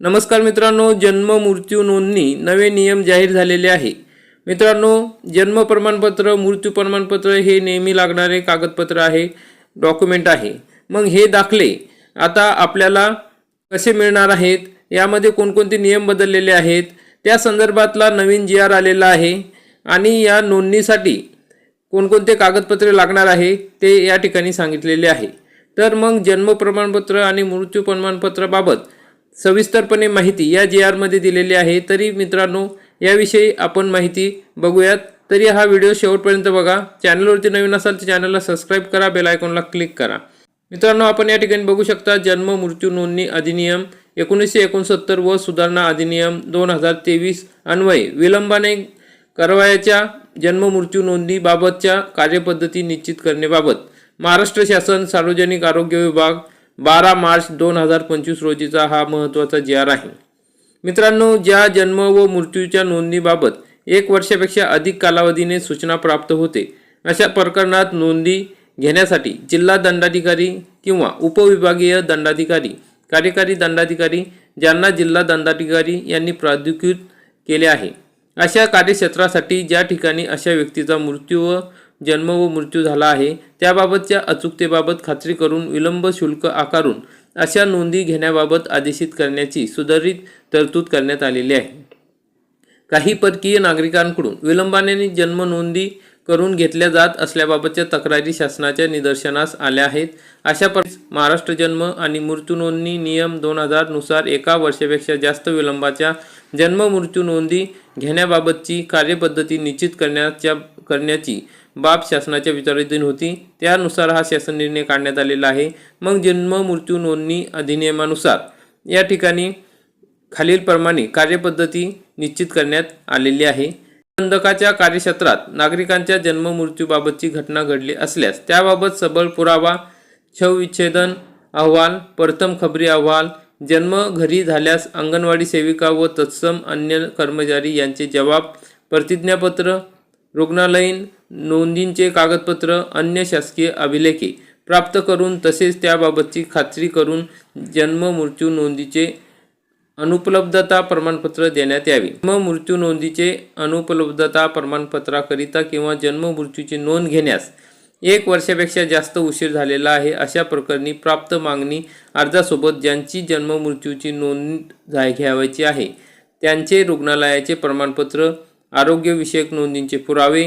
नमस्कार मित्रांनो जन्म मृत्यू नोंदणी नवे नियम जाहीर झालेले आहे. मित्रांनो जन्म प्रमाणपत्र मृत्यू प्रमाणपत्र हे नेहमी लागणारे कागदपत्र आहे डॉक्युमेंट आहे. मग हे दाखले आता आपल्याला कसे मिळणार आहेत यामध्ये कोणकोणते नियम बदललेले आहेत त्या संदर्भातला नवीन जी आर आलेला आहे आणि या नोंदणीसाठी कोणकोणते कागदपत्रे लागणार आहे ते या ठिकाणी सांगितलेले आहे. तर मग जन्म प्रमाणपत्र आणि मृत्यू प्रमाणपत्राबाबत सविस्तरपणे माहिती या जी आरमध्ये दिलेली आहे. तरी मित्रांनो याविषयी आपण माहिती बघूयात. तरी हा व्हिडिओ शेवटपर्यंत बघा. चॅनलवरती नवीन असाल तर चॅनलला सबस्क्राईब करा बेल आयकॉनला क्लिक करा. मित्रांनो आपण या ठिकाणी बघू शकता जन्म मृत्यू नोंदणी अधिनियम एकोणीसशे एकोणसत्तर व सुधारणा अधिनियम दोन हजार तेवीस अन्वये. विलंबाने करवायाच्या जन्म मृत्यू नोंदणीबाबतच्या कार्यपद्धती निश्चित करण्याबाबत महाराष्ट्र शासन सार्वजनिक आरोग्य विभाग बारा मार्च दोन हजार पंचवीस रोजीचा हा महत्त्वाचा जी आर आहे. मित्रांनो ज्या जन्म व मृत्यूच्या नोंदणीबाबत एक वर्षापेक्षा अधिक कालावधीने सूचना प्राप्त होते अशा प्रकरणात नोंदी घेण्यासाठी जिल्हा दंडाधिकारी किंवा उपविभागीय दंडाधिकारी कार्यकारी दंडाधिकारी ज्यांना जिल्हा दंडाधिकारी यांनी प्राधिकृत केले आहे अशा कार्यक्षेत्रासाठी ज्या ठिकाणी अशा व्यक्तीचा मृत्यू व जन्म व मृत्यू झाला आहे. त्याबाबतच्या अचूकतेबाबत खात्री करून विलंब शुल्क आकारून अशा नोंदी घेण्याबाबत आदेशित करण्याची सुधारित तरतूद करण्यात आलेली आहे. काही परकीय नागरिकांकडून विलंबाने जन्म नोंदी करून घेतल्या जात असल्याबाबतच्या तक्रारी शासनाच्या निदर्शनास आल्या आहेत. अशा प्रकारे महाराष्ट्र जन्म आणि मृत्यू नोंदणी नियम दोन हजारनुसार एका वर्षापेक्षा जास्त विलंबाच्या जन्म मृत्यू नोंदी घेण्याबाबतची कार्यपद्धती निश्चित करण्याच्या करण्याची बाब शासनाच्या विचाराधीन होती. त्यानुसार हा शासन निर्णय काढण्यात आलेला आहे. मग जन्म मृत्यू नोंदणी अधिनियमानुसार या ठिकाणी खालीलप्रमाणे कार्यपद्धती निश्चित करण्यात आलेली आहे. बंधकाच्या कार्यक्षेत्रात नागरिकांच्या जन्म मृत्यूबाबतची घटना घडली असल्यास त्याबाबत सबळ पुरावा छवविच्छेदन अहवाल प्रथम खबरी अहवाल जन्म घरी झाल्यास अंगणवाडी सेविका व तत्सम अन्य कर्मचारी यांचे जबाब प्रतिज्ञापत्र रुग्णालयीन नोंदींचे कागदपत्र अन्य शासकीय अभिलेखे प्राप्त करून तसेच त्याबाबतची खात्री करून जन्म मृत्यू नोंदीचे अनुपलब्धता प्रमाणपत्र देण्यात यावे. जन्म मृत्यू नोंदीचे अनुपलब्धता प्रमाणपत्राकरिता किंवा जन्म मृत्यूची नोंद घेण्यास एक वर्षापेक्षा जास्त उशीर झालेला आहे अशा प्रकरणी प्राप्त मागणी अर्जासोबत ज्यांची जन्म मृत्यूची नोंद झा- घ्यावयाची आहे त्यांचे रुग्णालयाचे प्रमाणपत्र आरोग्यविषयक नोंदींचे पुरावे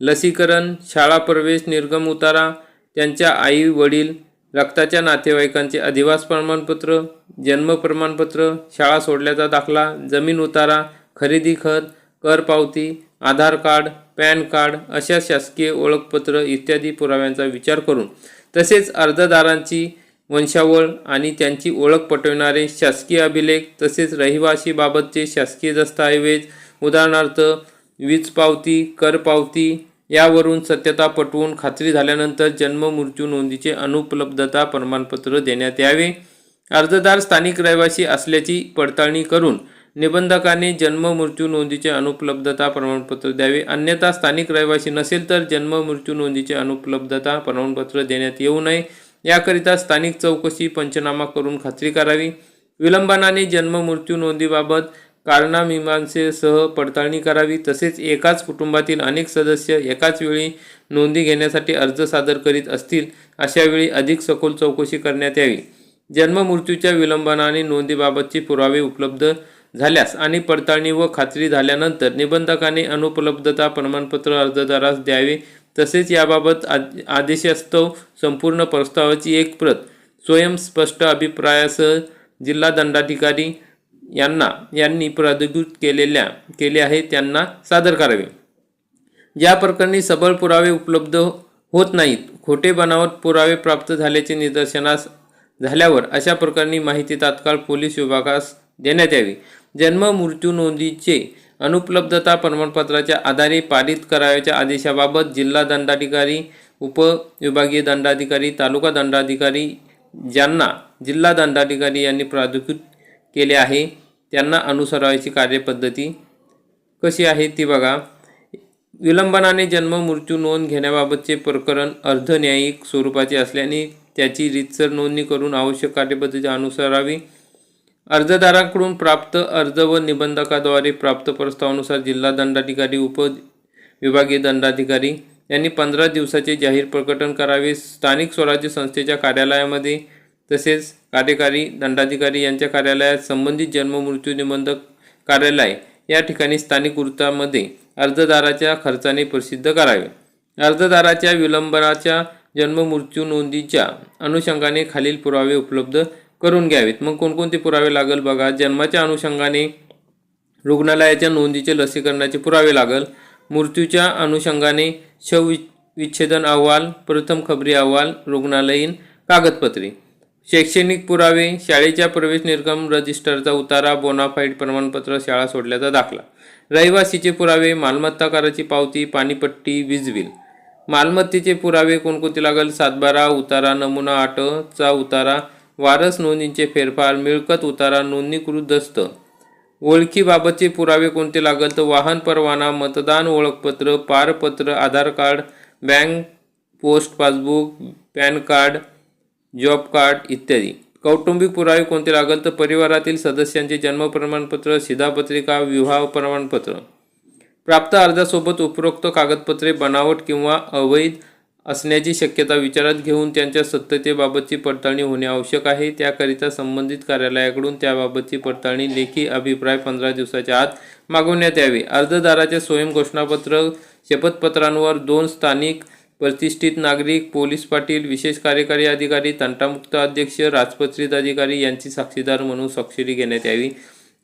लसीकरण शाळा प्रवेश निर्गम उतारा त्यांच्या आई वडील रक्ताच्या नातेवाईकांचे अधिवास प्रमाणपत्र जन्म प्रमाणपत्र शाळा सोडल्याचा दाखला जमीन उतारा खरेदी खत कर पावती आधार कार्ड पॅन कार्ड अशा शासकीय ओळखपत्र इत्यादी पुराव्यांचा विचार करून तसेच अर्जदारांची वंशावळ आणि त्यांची ओळख पटविणारे शासकीय अभिलेख तसेच रहिवाशीबाबतचे शासकीय दस्तऐवज उदाहरणार्थ वीज पावती कर पावती यावरून सत्यता पटवून खात्री झाल्यानंतर जन्म मृत्यू नोंदीचे अनुपलब्धता प्रमाणपत्र देण्यात यावे. अर्जदार स्थानिक रहिवासी असल्याची पडताळणी करून निबंधकाने जन्म मृत्यू नोंदीचे अनुपलब्धता प्रमाणपत्र द्यावे. अन्यथा स्थानिक रहिवासी नसेल तर जन्म मृत्यू नोंदीचे अनुपलब्धता प्रमाणपत्र देण्यात येऊ नये. याकरिता स्थानिक चौकशी पंचनामा करून खात्री करावी. विलंबनाने जन्म मृत्यू नोंदीबाबत कारणामीमांसेसह पडताळणी करावी. तसेच एकाच कुटुंबातील अनेक सदस्य एकाच वेळी नोंदी घेण्यासाठी अर्ज सादर करीत असतील अशावेळी अधिक सखोल चौकशी करण्यात यावी. जन्ममृत्यूच्या विलंबनाने नोंदीबाबतचे पुरावे उपलब्ध झाल्यास आणि पडताळणी व खात्री झाल्यानंतर निबंधकाने अनुपलब्धता प्रमाणपत्र अर्जदारास द्यावे. तसेच याबाबत आद- आदेशास्तव संपूर्ण प्रस्तावाची एक प्रत स्वयंस्पष्ट अभिप्रायासह जिल्हा दंडाधिकारी यांना यांनी प्राधिकृत केलेल्या केले आहे त्यांना सादर करावे. ज्या प्रकरणी सबळ पुरावे उपलब्ध होत नाहीत खोटे बनावट पुरावे प्राप्त झाल्याचे निदर्शनास झाल्यावर अशा प्रकरणी माहिती तात्काळ पोलीस विभागास देण्यात यावी. जन्म मृत्यू नोंदीचे अनुपलब्धता प्रमाणपत्राच्या आधारे पारित करावयाच्या आदेशाबाबत जिल्हा दंडाधिकारी उपविभागीय दंडाधिकारी तालुका दंडाधिकारी ज्यांना जिल्हा दंडाधिकारी यांनी प्राधिकृत केले आहे. त्यांना अनुसरायची कार्यपद्धती कशी आहे ती बघा. विलंबनाने जन्म मृत्यू नोंद घेण्याबाबतचे प्रकरण अर्धन्यायिक स्वरूपाचे असल्याने त्याची रीतसर नोंदणी करून आवश्यक कार्यपद्धती अनुसरावी. अर्जदाराकडून प्राप्त अर्ज व निबंधकाद्वारे प्राप्त प्रस्तावानुसार जिल्हा दंडाधिकारी उप विभागीय दंडाधिकारी यांनी पंधरा दिवसाचे जाहीर प्रकटन करावे. स्थानिक स्वराज्य संस्थेच्या कार्यालयामध्ये तसेच कार्यकारी दंडाधिकारी यांच्या कार्यालयात संबंधित जन्म मृत्यू निबंधक कार्यालय या ठिकाणी स्थानिक वृत्तामध्ये अर्जदाराच्या खर्चाने प्रसिद्ध करावे. अर्जदाराच्या विलंबनाच्या जन्म मृत्यू नोंदीच्या अनुषंगाने खालील पुरावे उपलब्ध करून घ्यावेत. मग कोणकोणते पुरावे लागेल बघा. जन्माच्या अनुषंगाने रुग्णालयाच्या नोंदीचे लसीकरणाचे पुरावे लागल. मृत्यूच्या अनुषंगाने शव विच्छेदन अहवाल प्रथम खबरी अहवाल रुग्णालयीन कागदपत्रे. शैक्षणिक पुरावे शाळेच्या प्रवेश निर्गम रजिस्टरचा उतारा बोनाफाईड प्रमाणपत्र शाळा सोडल्याचा दाखला. रहिवासीचे पुरावे मालमत्ता कराची पावती पाणीपट्टी वीज बिल. मालमत्तेचे पुरावे कोणकोणते लागेल? सातबारा उतारा नमुना आटचा उतारा. वारस नोंदींचे फेरफार मिळकत उतारा नोंदणीकृत दस्त. ओळखीबाबतचे पुरावे कोणते लागेल? तर वाहन परवाना मतदान ओळखपत्र पारपत्र Aadhaar card bank post passbook PAN card job card इत्यादी. कौटुंबिक पुरावे कोणते लागेल तर परिवारातील सदस्यांचे जन्म प्रमाणपत्र शिधापत्रिका विवाह प्रमाणपत्र. प्राप्त अर्जासोबत उपरोक्त कागदपत्रे बनावट किंवा अवैध असण्याची शक्यता विचारात घेऊन त्यांच्या सत्यतेबाबतची पडताळणी होणे आवश्यक आहे. त्याकरिता संबंधित कार्यालयाकडून त्याबाबतची पडताळणी लेखी अभिप्राय पंधरा दिवसाच्या आत मागवण्यात यावे. अर्जदाराचे स्वयं घोषणापत्र शपथपत्रांवर दोन स्थानिक प्रतिष्ठित नागरिक पोलीस पाटील विशेष कार्यकारी अधिकारी तंटामुक्त अध्यक्ष राजपत्रित अधिकारी यांची साक्षीदार म्हणून स्वाक्षरी घेण्यात यावी.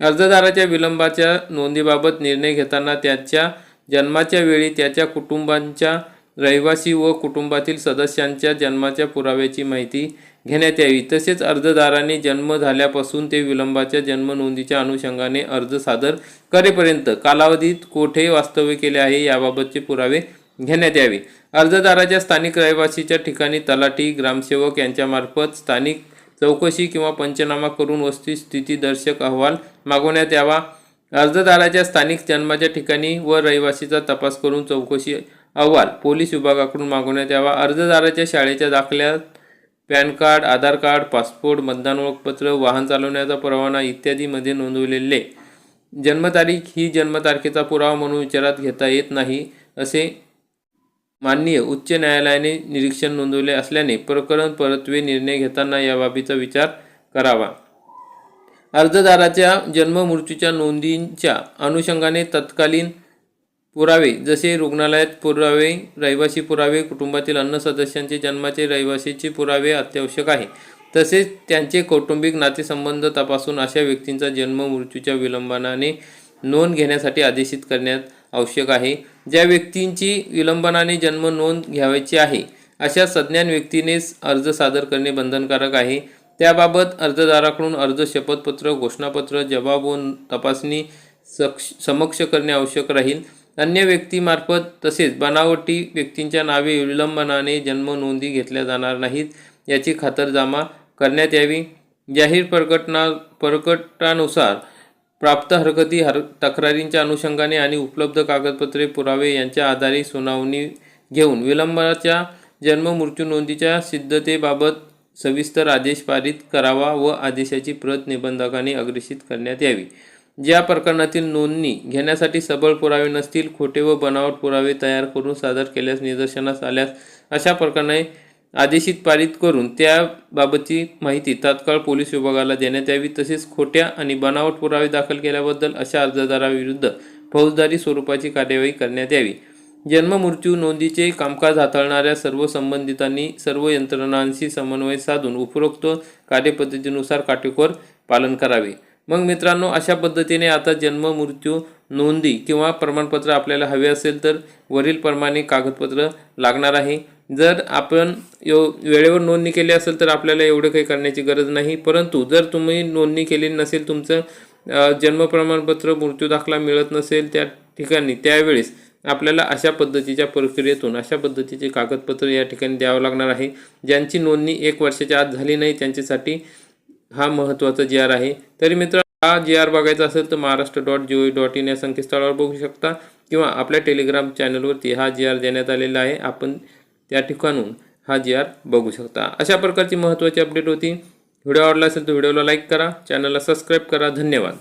अर्जदाराच्या विलंबाच्या नोंदीबाबत निर्णय घेताना त्याच्या जन्माच्या वेळी त्याच्या कुटुंबांच्या रहिवासी व कुटुंबातील सदस्यांच्या जन्माच्या पुराव्याची माहिती घेण्यात यावी. तसेच अर्जदाराने जन्म झाल्यापासून ते विलंबाच्या जन्म नोंदीच्या अनुषंगाने अर्ज सादर करेपर्यंत कालावधीत कोठे वास्तव्य केले आहे याबाबतचे पुरावे घेण्यात यावी. अर्जदाराच्या स्थानिक रहिवासीच्या ठिकाणी तलाठी ग्रामसेवक यांच्यामार्फत स्थानिक चौकशी किंवा पंचनामा करून वस्तुस्थितीदर्शक अहवाल मागवण्यात यावा. अर्जदाराच्या स्थानिक जन्माच्या ठिकाणी व रहिवासीचा तपास करून चौकशी अहवाल पोलीस विभागाकडून मागवण्यात यावा. अर्जदाराच्या शाळेच्या दाखल्यात PAN card Aadhaar card passport मतदान ओळखपत्र वाहन चालवण्याचा परवाना इत्यादीमध्ये नोंदवलेले. जन्मतारीख ही जन्मतारखेचा पुरावा म्हणून विचारात घेता येत नाही असे माननीय उच्च न्यायालयाने निरीक्षण नोंदवले असल्याने प्रकरण परत्वे निर्णय घेताना या बाबीचा विचार करावा. अर्जदाराच्या जन्म मृत्यूच्या नोंदींच्या अनुषंगाने तत्कालीन पुरावे जसे रुग्णालयात पुरावे रहिवासी पुरावे कुटुंबातील अन्य सदस्यांचे जन्माचे रहिवासीचे पुरावे अत्यावश्यक आहे. तसेच त्यांचे कौटुंबिक नातेसंबंध तपासून अशा व्यक्तींचा जन्म मृत्यूच्या विलंबनाने नोंद घेण्यासाठी आदेशित करण्यात आवश्यक आहे ज्या व्यक्तींची विलंबनाने जन्म नोंद घ्यावयाची आहे अशा सज्ञान व्यक्तीनेच अर्ज सादर करणे बंधनकारक आहे. त्याबाबत अर्जदाराकडून अर्ज शपथपत्र घोषणापत्र जबाब व तपासणी सक्ष समक्ष करणे आवश्यक राहील. अन्य व्यक्तीमार्फत तसेच बनावटी व्यक्तींच्या नावे विलंबनाने जन्म नोंदी घेतल्या जाणार नाहीत याची खातरजमा करण्यात यावी. जाहीर प्रकटना प्रकटानुसार प्राप्त हरकती हर तक्रारींच्या अनुषंगाने आणि उपलब्ध कागदपत्रे पुरावे यांच्या आधारे सुनावणी घेऊन विलंबाच्या जन्म मृत्यू नोंदीच्या सिद्धतेबाबत सविस्तर आदेश पारित करावा व आदेशाची प्रत निबंधकाने अग्रेषित करण्यात यावी. ज्या प्रकरणातील नोंदणी घेण्यासाठी सबळ पुरावे नसतील खोटे व बनावट पुरावे तयार करून सादर केल्यास निदर्शनास आल्यास अशा प्रकारे आदेशित पारित करून त्याबाबतची माहिती तात्काळ पोलीस विभागाला देण्यात यावी. तसेच खोट्या आणि बनावट पुरावे दाखल केल्याबद्दल अशा अर्जदाराविरुद्ध फौजदारी स्वरूपाची कार्यवाही करण्यात यावी. जन्म मृत्यू नोंदीचे कामकाज हाताळणाऱ्या सर्व संबंधितांनी सर्व यंत्रणांशी समन्वय साधून उपरोक्त कार्यपद्धतीनुसार काटेकोर पालन करावे. मग मित्रांनो अशा पद्धतीने आता जन्म मृत्यू नोंदी किंवा प्रमाणपत्र आपल्याला हवे असेल तर वरील प्रमाणे कागदपत्र लागणार आहे. जर आपण यो वेळेवर नोंदणी केली असेल तर आपल्याला एवढं काही करण्याची गरज नाही. परंतु जर तुम्ही नोंदणी केली नसेल तुमचं जन्म प्रमाणपत्र मृत्यू दाखला मिळत नसेल त्या ठिकाणी त्यावेळेस आपल्याला अशा पद्धतीच्या प्रक्रियेतून अशा पद्धतीचे कागदपत्र या ठिकाणी द्यावं लागणार आहे. ज्यांची नोंदणी एक वर्षाच्या आत झाली नाही त्यांच्यासाठी हा महत्त्वाचा जी आर आहे. तरी मित्र हा जी आर बघायचा असेल तर Maharashtra dot G O dot in या संकेतस्थळावर बघू शकता किंवा आपल्या टेलिग्राम चॅनलवरती हा जी आर देण्यात आलेला आहे. आपण त्या ठिकाणून हा जी आर बघू शकता. अशा प्रकारची महत्त्वाची अपडेट होती. व्हिडिओ आवडला असेल तर व्हिडिओला लाईक करा. चॅनलला सबस्क्राईब करा. धन्यवाद.